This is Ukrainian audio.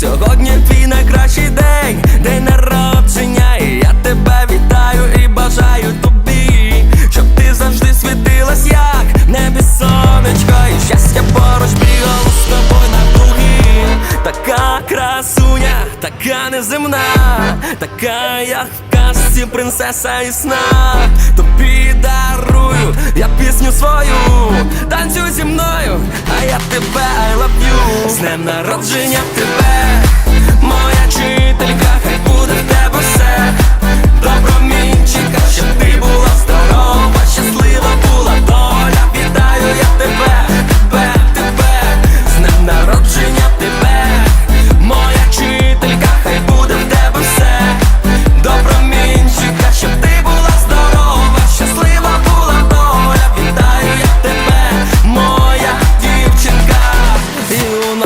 Сьогодні твій найкращий день, день народження, і я тебе вітаю і бажаю тобі, щоб ти завжди світилась, як в небі сонечко, і щастя поруч бігало з тобою на круги. Така красуня, така неземна, така як в казці принцеса і сна. Тобі дарую я пісню свою, танцюй зі мною, а я тебе I love you З днем народження тебе